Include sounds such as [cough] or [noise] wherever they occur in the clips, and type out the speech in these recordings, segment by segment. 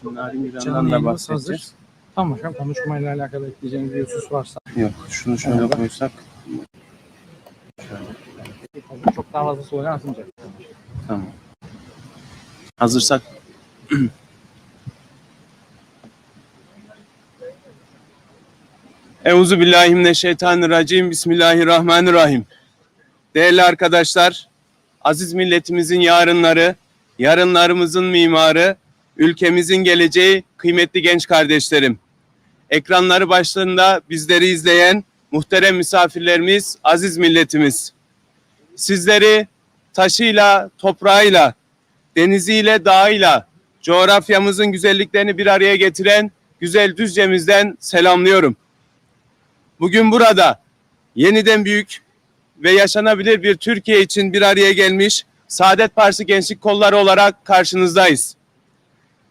Şimdi Narin İran'dan Canlı da yayınımız hazır. bahsedeceğiz. Tamam hocam konuşmayla alakalı ekleyeceğiniz bir husus varsa. Yok şunu şöyle Merhaba. koysak. Şöyle. Çok daha fazla slogan atmayacak. Tamam. Hazırsak. [clears throat] Euzu billahi mineşşeytanirracim. Bismillahirrahmanirrahim. Değerli arkadaşlar, aziz milletimizin yarınları, yarınlarımızın mimarı, ülkemizin geleceği, kıymetli genç kardeşlerim. Ekranları başlarında bizleri izleyen muhterem misafirlerimiz, aziz milletimiz. Sizleri taşıyla, toprağıyla, deniziyle, dağıyla, coğrafyamızın güzelliklerini bir araya getiren güzel Düzce'mizden selamlıyorum. Bugün burada yeniden büyük ve yaşanabilir bir Türkiye için bir araya gelmiş Saadet Partisi Gençlik Kolları olarak karşınızdayız.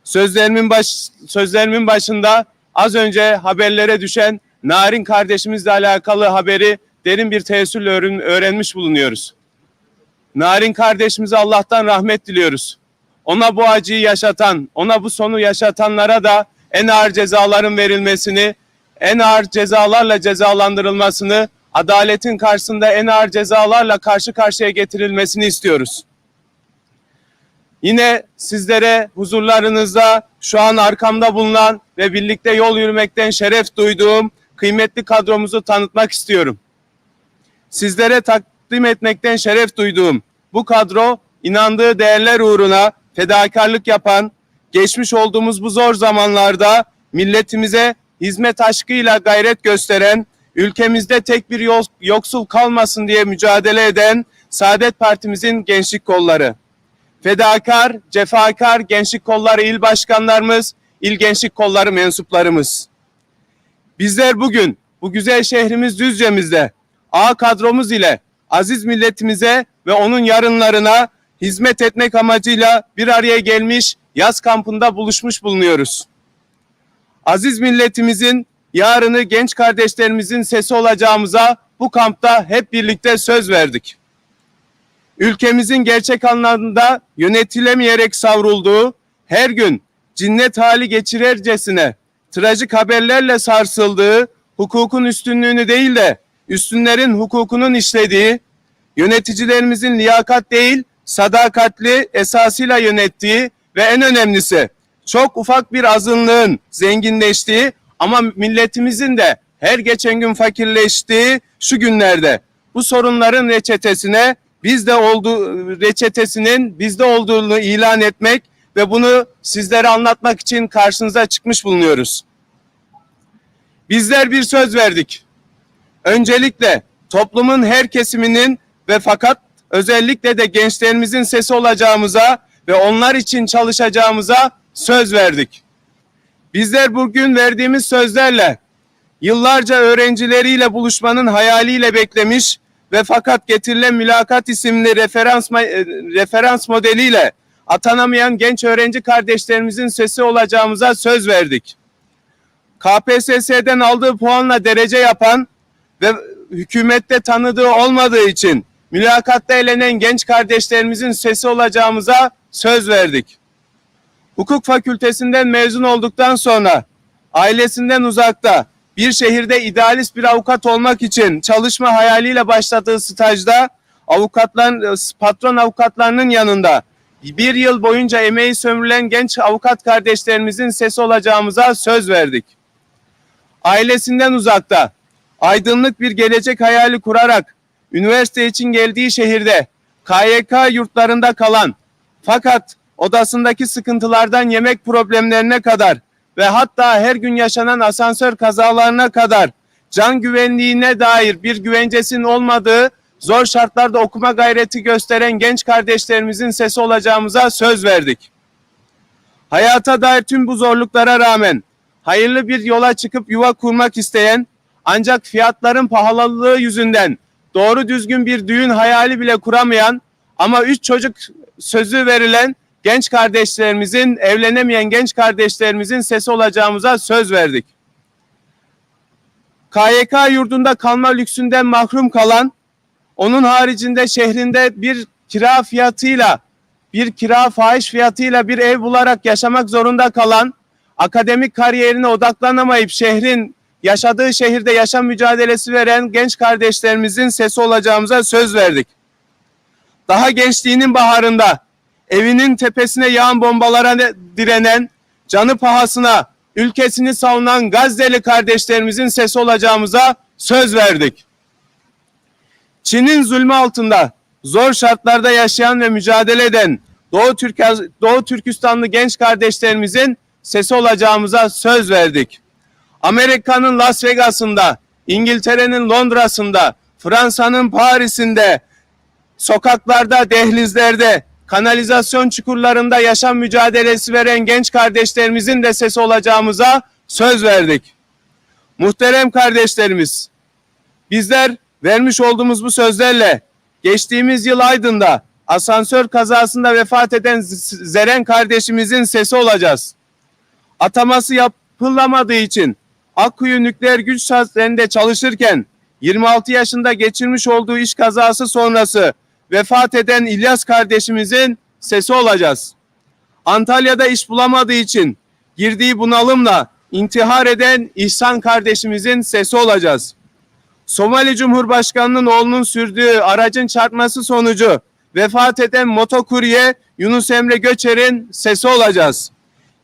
Sözlerimin baş sözlerimin başında az önce haberlere düşen Narin kardeşimizle alakalı haberi derin bir teessürle öğren- öğrenmiş bulunuyoruz. Narin kardeşimize Allah'tan rahmet diliyoruz. Ona bu acıyı yaşatan, ona bu sonu yaşatanlara da en ağır cezaların verilmesini, en ağır cezalarla cezalandırılmasını, adaletin karşısında en ağır cezalarla karşı karşıya getirilmesini istiyoruz. Yine sizlere huzurlarınızda şu an arkamda bulunan ve birlikte yol yürümekten şeref duyduğum kıymetli kadromuzu tanıtmak istiyorum. Sizlere takdim etmekten şeref duyduğum bu kadro inandığı değerler uğruna fedakarlık yapan, geçmiş olduğumuz bu zor zamanlarda milletimize hizmet aşkıyla gayret gösteren, ülkemizde tek bir yoksul kalmasın diye mücadele eden Saadet Partimizin gençlik kolları. Fedakar, cefakar gençlik kolları il başkanlarımız, il gençlik kolları mensuplarımız. Bizler bugün bu güzel şehrimiz Düzce'mizde A kadromuz ile aziz milletimize ve onun yarınlarına hizmet etmek amacıyla bir araya gelmiş yaz kampında buluşmuş bulunuyoruz. Aziz milletimizin yarını genç kardeşlerimizin sesi olacağımıza bu kampta hep birlikte söz verdik. Ülkemizin gerçek anlamda yönetilemeyerek savrulduğu, her gün cinnet hali geçirercesine trajik haberlerle sarsıldığı, hukukun üstünlüğünü değil de üstünlerin hukukunun işlediği, yöneticilerimizin liyakat değil, sadakatli esasıyla yönettiği ve en önemlisi çok ufak bir azınlığın zenginleştiği ama milletimizin de her geçen gün fakirleştiği şu günlerde bu sorunların reçetesine bizde olduğu reçetesinin bizde olduğunu ilan etmek ve bunu sizlere anlatmak için karşınıza çıkmış bulunuyoruz. Bizler bir söz verdik. Öncelikle toplumun her kesiminin ve fakat özellikle de gençlerimizin sesi olacağımıza ve onlar için çalışacağımıza söz verdik. Bizler bugün verdiğimiz sözlerle yıllarca öğrencileriyle buluşmanın hayaliyle beklemiş ve fakat getirilen mülakat isimli referans e, referans modeliyle atanamayan genç öğrenci kardeşlerimizin sesi olacağımıza söz verdik. KPSS'den aldığı puanla derece yapan ve hükümette tanıdığı olmadığı için mülakatta elenen genç kardeşlerimizin sesi olacağımıza söz verdik. Hukuk fakültesinden mezun olduktan sonra ailesinden uzakta bir şehirde idealist bir avukat olmak için çalışma hayaliyle başladığı stajda avukatların patron avukatlarının yanında bir yıl boyunca emeği sömürülen genç avukat kardeşlerimizin sesi olacağımıza söz verdik. Ailesinden uzakta aydınlık bir gelecek hayali kurarak üniversite için geldiği şehirde KYK yurtlarında kalan fakat odasındaki sıkıntılardan yemek problemlerine kadar ve hatta her gün yaşanan asansör kazalarına kadar can güvenliğine dair bir güvencesinin olmadığı zor şartlarda okuma gayreti gösteren genç kardeşlerimizin sesi olacağımıza söz verdik. Hayata dair tüm bu zorluklara rağmen hayırlı bir yola çıkıp yuva kurmak isteyen ancak fiyatların pahalılığı yüzünden doğru düzgün bir düğün hayali bile kuramayan ama üç çocuk sözü verilen genç kardeşlerimizin, evlenemeyen genç kardeşlerimizin sesi olacağımıza söz verdik. KYK yurdunda kalma lüksünden mahrum kalan, onun haricinde şehrinde bir kira fiyatıyla bir kira fahiş fiyatıyla bir ev bularak yaşamak zorunda kalan, akademik kariyerine odaklanamayıp şehrin yaşadığı şehirde yaşam mücadelesi veren genç kardeşlerimizin sesi olacağımıza söz verdik. Daha gençliğinin baharında evinin tepesine yağan bombalara ne- direnen, canı pahasına ülkesini savunan Gazze'li kardeşlerimizin sesi olacağımıza söz verdik. Çin'in zulmü altında zor şartlarda yaşayan ve mücadele eden Doğu, Türk Doğu Türkistanlı genç kardeşlerimizin sesi olacağımıza söz verdik. Amerika'nın Las Vegas'ında, İngiltere'nin Londra'sında, Fransa'nın Paris'inde, sokaklarda, dehlizlerde, kanalizasyon çukurlarında yaşam mücadelesi veren genç kardeşlerimizin de sesi olacağımıza söz verdik. Muhterem kardeşlerimiz, bizler vermiş olduğumuz bu sözlerle geçtiğimiz yıl Aydın'da asansör kazasında vefat eden Zeren kardeşimizin sesi olacağız. Ataması yapılamadığı için Akkuyu Nükleer Güç Santrali'nde çalışırken 26 yaşında geçirmiş olduğu iş kazası sonrası vefat eden İlyas kardeşimizin sesi olacağız. Antalya'da iş bulamadığı için girdiği bunalımla intihar eden İhsan kardeşimizin sesi olacağız. Somali Cumhurbaşkanı'nın oğlunun sürdüğü aracın çarpması sonucu vefat eden motokurye Yunus Emre Göçer'in sesi olacağız.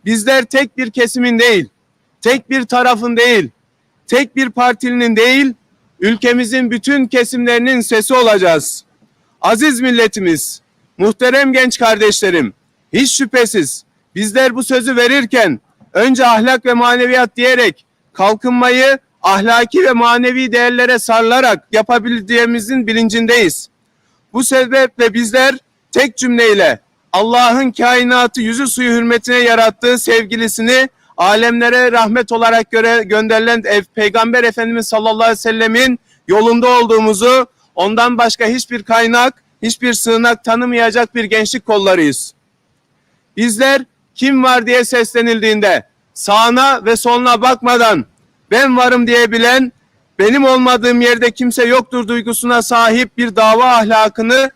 Bizler tek bir kesimin değil, tek bir tarafın değil, tek bir partilinin değil, ülkemizin bütün kesimlerinin sesi olacağız. Aziz milletimiz, muhterem genç kardeşlerim, hiç şüphesiz bizler bu sözü verirken önce ahlak ve maneviyat diyerek kalkınmayı ahlaki ve manevi değerlere sarılarak yapabildiğimizin bilincindeyiz. Bu sebeple bizler tek cümleyle Allah'ın kainatı yüzü suyu hürmetine yarattığı sevgilisini alemlere rahmet olarak göre gönderilen Peygamber Efendimiz sallallahu aleyhi ve sellemin yolunda olduğumuzu ondan başka hiçbir kaynak, hiçbir sığınak tanımayacak bir gençlik kollarıyız. Bizler kim var diye seslenildiğinde sağına ve soluna bakmadan ben varım diyebilen benim olmadığım yerde kimse yoktur duygusuna sahip bir dava ahlakını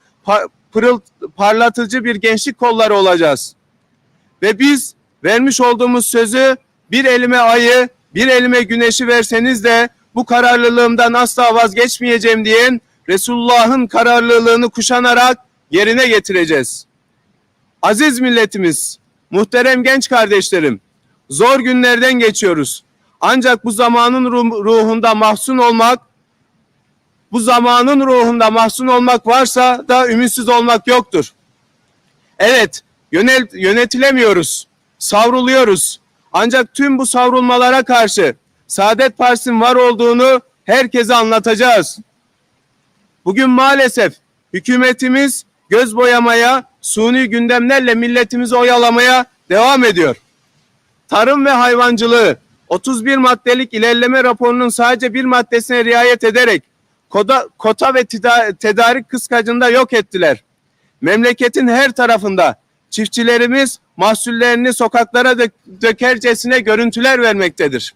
pırıl, parlatıcı bir gençlik kolları olacağız. Ve biz vermiş olduğumuz sözü bir elime ayı, bir elime güneşi verseniz de bu kararlılığımdan asla vazgeçmeyeceğim diyen Resulullah'ın kararlılığını kuşanarak yerine getireceğiz. Aziz milletimiz, muhterem genç kardeşlerim, zor günlerden geçiyoruz. Ancak bu zamanın ruh- ruhunda mahzun olmak, bu zamanın ruhunda mahzun olmak varsa da ümitsiz olmak yoktur. Evet, yönel, yönetilemiyoruz, savruluyoruz. Ancak tüm bu savrulmalara karşı Saadet Partisi'nin var olduğunu herkese anlatacağız. Bugün maalesef hükümetimiz göz boyamaya, suni gündemlerle milletimizi oyalamaya devam ediyor. Tarım ve hayvancılığı 31 maddelik ilerleme raporunun sadece bir maddesine riayet ederek koda, kota ve tida- tedarik kıskacında yok ettiler. Memleketin her tarafında çiftçilerimiz mahsullerini sokaklara dök- dökercesine görüntüler vermektedir.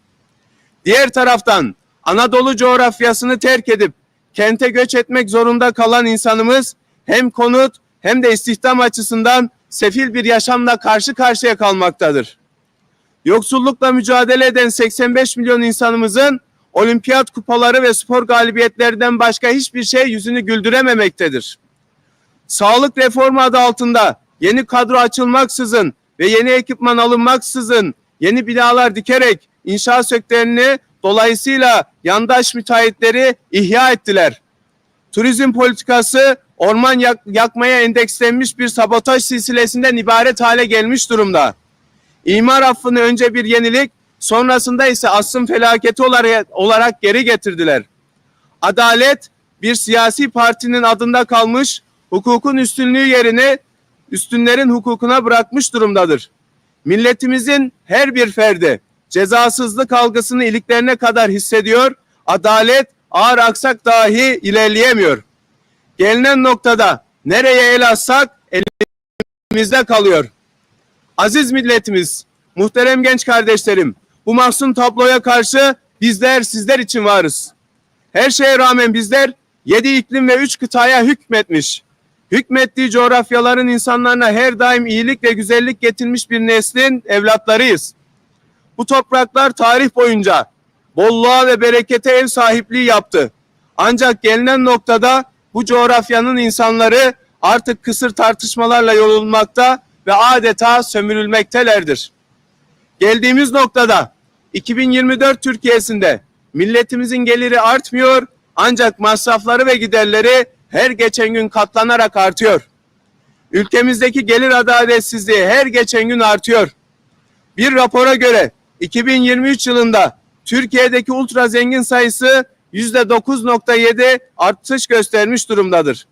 Diğer taraftan Anadolu coğrafyasını terk edip kente göç etmek zorunda kalan insanımız hem konut hem de istihdam açısından sefil bir yaşamla karşı karşıya kalmaktadır. Yoksullukla mücadele eden 85 milyon insanımızın olimpiyat kupaları ve spor galibiyetlerinden başka hiçbir şey yüzünü güldürememektedir. Sağlık reformu adı altında yeni kadro açılmaksızın ve yeni ekipman alınmaksızın yeni binalar dikerek inşaat sektörünü dolayısıyla yandaş müteahhitleri ihya ettiler. Turizm politikası orman yak- yakmaya endekslenmiş bir sabotaj silsilesinden ibaret hale gelmiş durumda. İmar affını önce bir yenilik, sonrasında ise asrın felaketi olarak, olarak geri getirdiler. Adalet bir siyasi partinin adında kalmış, hukukun üstünlüğü yerine üstünlerin hukukuna bırakmış durumdadır. Milletimizin her bir ferdi cezasızlık algısını iliklerine kadar hissediyor, adalet ağır aksak dahi ilerleyemiyor. Gelinen noktada nereye el atsak elimizde kalıyor. Aziz milletimiz, muhterem genç kardeşlerim, bu mahzun tabloya karşı bizler sizler için varız. Her şeye rağmen bizler yedi iklim ve üç kıtaya hükmetmiş. Hükmettiği coğrafyaların insanlarına her daim iyilik ve güzellik getirmiş bir neslin evlatlarıyız. Bu topraklar tarih boyunca bolluğa ve berekete ev sahipliği yaptı. Ancak gelinen noktada bu coğrafyanın insanları artık kısır tartışmalarla yorulmakta ve adeta sömürülmektelerdir. Geldiğimiz noktada 2024 Türkiye'sinde milletimizin geliri artmıyor ancak masrafları ve giderleri her geçen gün katlanarak artıyor. Ülkemizdeki gelir adaletsizliği her geçen gün artıyor. Bir rapora göre 2023 yılında Türkiye'deki ultra zengin sayısı %9.7 artış göstermiş durumdadır.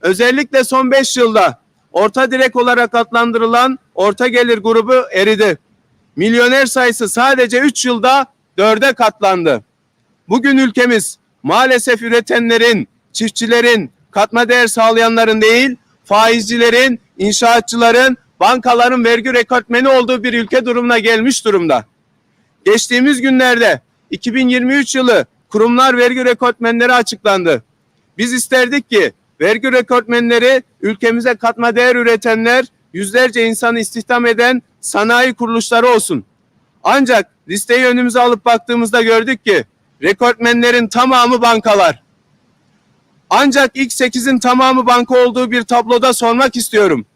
Özellikle son 5 yılda orta direk olarak adlandırılan orta gelir grubu eridi. Milyoner sayısı sadece 3 yılda 4'e katlandı. Bugün ülkemiz maalesef üretenlerin, çiftçilerin, katma değer sağlayanların değil, faizcilerin, inşaatçıların, bankaların vergi rekortmeni olduğu bir ülke durumuna gelmiş durumda. Geçtiğimiz günlerde 2023 yılı kurumlar vergi rekortmenleri açıklandı. Biz isterdik ki vergi rekortmenleri ülkemize katma değer üretenler, yüzlerce insanı istihdam eden sanayi kuruluşları olsun. Ancak listeyi önümüze alıp baktığımızda gördük ki rekortmenlerin tamamı bankalar. Ancak ilk 8'in tamamı banka olduğu bir tabloda sormak istiyorum.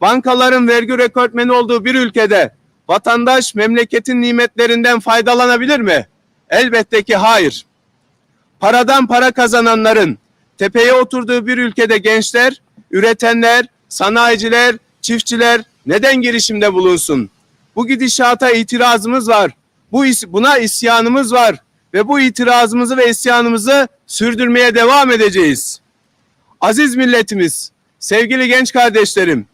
Bankaların vergi rekortmeni olduğu bir ülkede vatandaş memleketin nimetlerinden faydalanabilir mi? Elbette ki hayır. Paradan para kazananların tepeye oturduğu bir ülkede gençler, üretenler, sanayiciler, çiftçiler neden girişimde bulunsun? Bu gidişata itirazımız var. Bu buna isyanımız var ve bu itirazımızı ve isyanımızı sürdürmeye devam edeceğiz. Aziz milletimiz, sevgili genç kardeşlerim,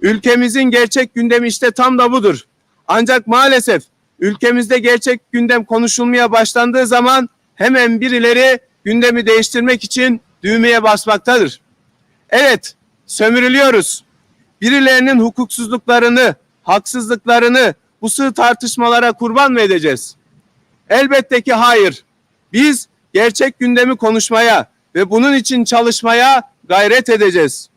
ülkemizin gerçek gündemi işte tam da budur. Ancak maalesef ülkemizde gerçek gündem konuşulmaya başlandığı zaman hemen birileri gündemi değiştirmek için düğmeye basmaktadır. Evet, sömürülüyoruz. Birilerinin hukuksuzluklarını, haksızlıklarını bu sığ tartışmalara kurban mı edeceğiz? Elbette ki hayır. Biz gerçek gündemi konuşmaya ve bunun için çalışmaya gayret edeceğiz.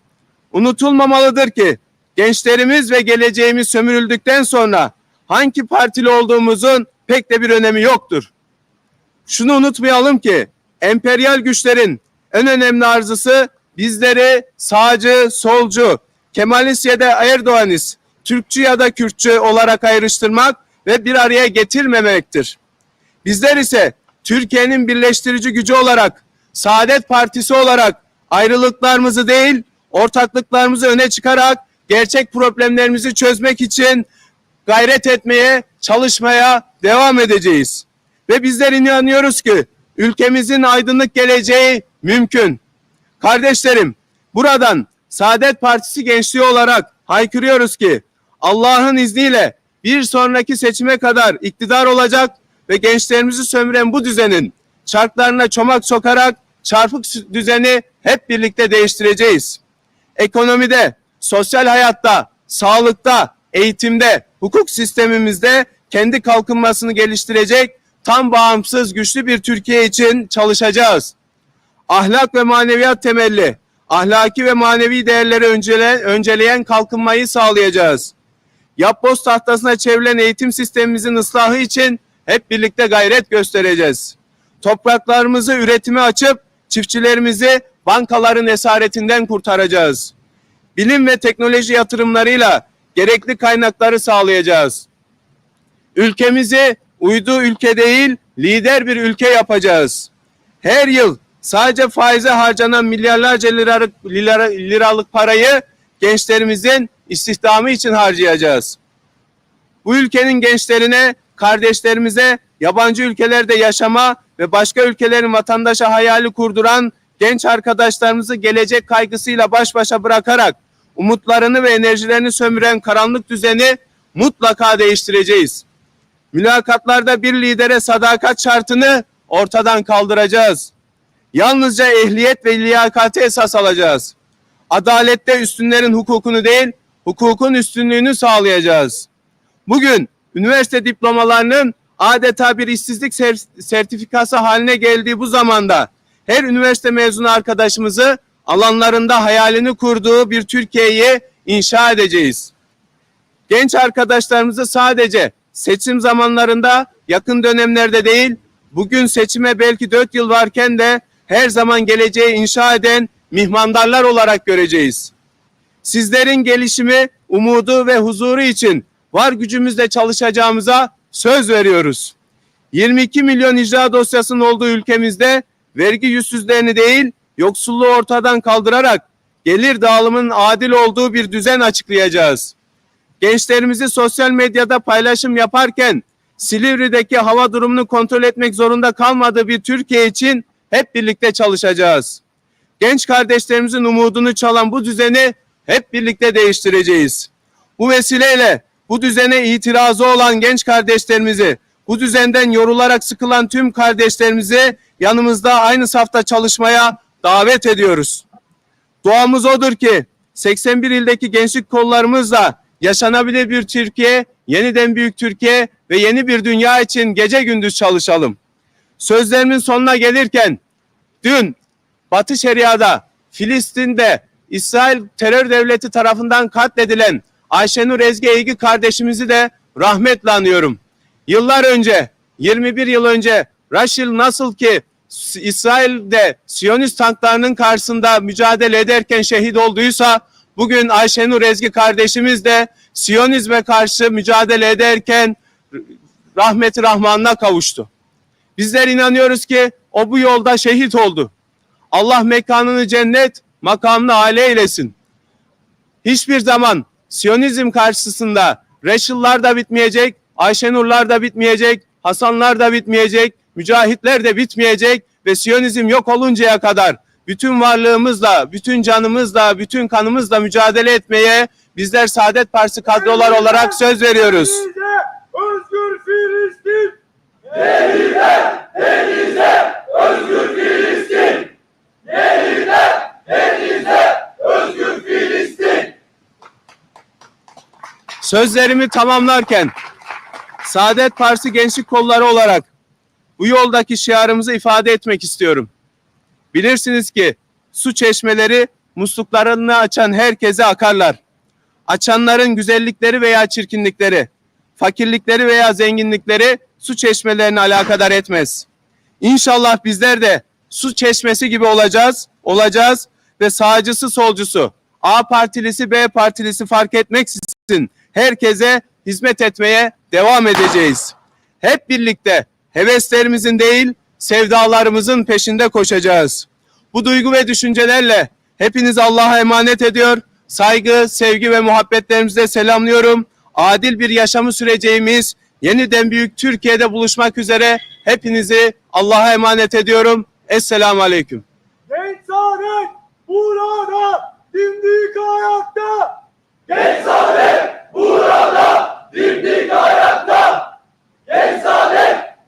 Unutulmamalıdır ki gençlerimiz ve geleceğimiz sömürüldükten sonra hangi partili olduğumuzun pek de bir önemi yoktur. Şunu unutmayalım ki emperyal güçlerin en önemli arzısı bizleri sağcı, solcu, Kemalist ya da Erdoğanist, Türkçü ya da Kürtçü olarak ayrıştırmak ve bir araya getirmemektir. Bizler ise Türkiye'nin birleştirici gücü olarak, Saadet Partisi olarak ayrılıklarımızı değil, ortaklıklarımızı öne çıkarak gerçek problemlerimizi çözmek için gayret etmeye, çalışmaya devam edeceğiz. Ve bizler inanıyoruz ki ülkemizin aydınlık geleceği mümkün. Kardeşlerim, buradan Saadet Partisi gençliği olarak haykırıyoruz ki Allah'ın izniyle bir sonraki seçime kadar iktidar olacak ve gençlerimizi sömüren bu düzenin çarklarına çomak sokarak çarpık düzeni hep birlikte değiştireceğiz. Ekonomide, sosyal hayatta, sağlıkta, eğitimde, hukuk sistemimizde kendi kalkınmasını geliştirecek tam bağımsız güçlü bir Türkiye için çalışacağız. Ahlak ve maneviyat temelli, ahlaki ve manevi değerleri öncele, önceleyen kalkınmayı sağlayacağız. Yapboz tahtasına çevrilen eğitim sistemimizin ıslahı için hep birlikte gayret göstereceğiz. Topraklarımızı üretime açıp çiftçilerimizi bankaların esaretinden kurtaracağız. Bilim ve teknoloji yatırımlarıyla gerekli kaynakları sağlayacağız. Ülkemizi uydu ülke değil, lider bir ülke yapacağız. Her yıl sadece faize harcanan milyarlarca liralık, lira- liralık parayı gençlerimizin istihdamı için harcayacağız. Bu ülkenin gençlerine, kardeşlerimize yabancı ülkelerde yaşama ve başka ülkelerin vatandaşı hayali kurduran genç arkadaşlarımızı gelecek kaygısıyla baş başa bırakarak umutlarını ve enerjilerini sömüren karanlık düzeni mutlaka değiştireceğiz. Mülakatlarda bir lidere sadakat şartını ortadan kaldıracağız. Yalnızca ehliyet ve liyakati esas alacağız. Adalette üstünlerin hukukunu değil, hukukun üstünlüğünü sağlayacağız. Bugün üniversite diplomalarının adeta bir işsizlik ser- sertifikası haline geldiği bu zamanda her üniversite mezunu arkadaşımızı alanlarında hayalini kurduğu bir Türkiye'yi inşa edeceğiz. Genç arkadaşlarımızı sadece seçim zamanlarında yakın dönemlerde değil, bugün seçime belki dört yıl varken de her zaman geleceği inşa eden mihmandarlar olarak göreceğiz. Sizlerin gelişimi, umudu ve huzuru için var gücümüzle çalışacağımıza söz veriyoruz. 22 milyon icra dosyasının olduğu ülkemizde vergi yüzsüzlerini değil, yoksulluğu ortadan kaldırarak gelir dağılımının adil olduğu bir düzen açıklayacağız. Gençlerimizi sosyal medyada paylaşım yaparken Silivri'deki hava durumunu kontrol etmek zorunda kalmadığı bir Türkiye için hep birlikte çalışacağız. Genç kardeşlerimizin umudunu çalan bu düzeni hep birlikte değiştireceğiz. Bu vesileyle bu düzene itirazı olan genç kardeşlerimizi, bu düzenden yorularak sıkılan tüm kardeşlerimizi yanımızda aynı safta çalışmaya davet ediyoruz. Duamız odur ki 81 ildeki gençlik kollarımızla yaşanabilir bir Türkiye, yeniden büyük Türkiye ve yeni bir dünya için gece gündüz çalışalım. Sözlerimin sonuna gelirken dün Batı Şeria'da, Filistin'de İsrail terör devleti tarafından katledilen Ayşenur Ezgi Eygi kardeşimizi de rahmetle anıyorum. Yıllar önce, 21 yıl önce Raşil nasıl ki İsrail'de Siyonist tanklarının karşısında mücadele ederken şehit olduysa bugün Ayşenur Ezgi kardeşimiz de Siyonizme karşı mücadele ederken rahmeti rahmanına kavuştu. Bizler inanıyoruz ki o bu yolda şehit oldu. Allah mekanını cennet, makamını âle eylesin. Hiçbir zaman Siyonizm karşısında Reşillar da bitmeyecek, Ayşenurlar da bitmeyecek, Hasanlar da bitmeyecek, mücahitler de bitmeyecek ve Siyonizm yok oluncaya kadar bütün varlığımızla, bütün canımızla, bütün kanımızla mücadele etmeye bizler Saadet Partisi kadrolar olarak söz veriyoruz. Özgür Filistin! Sözlerimi tamamlarken Saadet Partisi Gençlik Kolları olarak bu yoldaki şiarımızı ifade etmek istiyorum. Bilirsiniz ki su çeşmeleri musluklarını açan herkese akarlar. Açanların güzellikleri veya çirkinlikleri, fakirlikleri veya zenginlikleri su çeşmelerine alakadar etmez. İnşallah bizler de su çeşmesi gibi olacağız, olacağız ve sağcısı solcusu, A partilisi B partilisi fark etmeksizin herkese hizmet etmeye devam edeceğiz. Hep birlikte heveslerimizin değil sevdalarımızın peşinde koşacağız. Bu duygu ve düşüncelerle hepinizi Allah'a emanet ediyor. Saygı, sevgi ve muhabbetlerimizle selamlıyorum. Adil bir yaşamı süreceğimiz yeniden büyük Türkiye'de buluşmak üzere hepinizi Allah'a emanet ediyorum. Esselamu Aleyküm. Genç Saadet burada dimdik ayakta!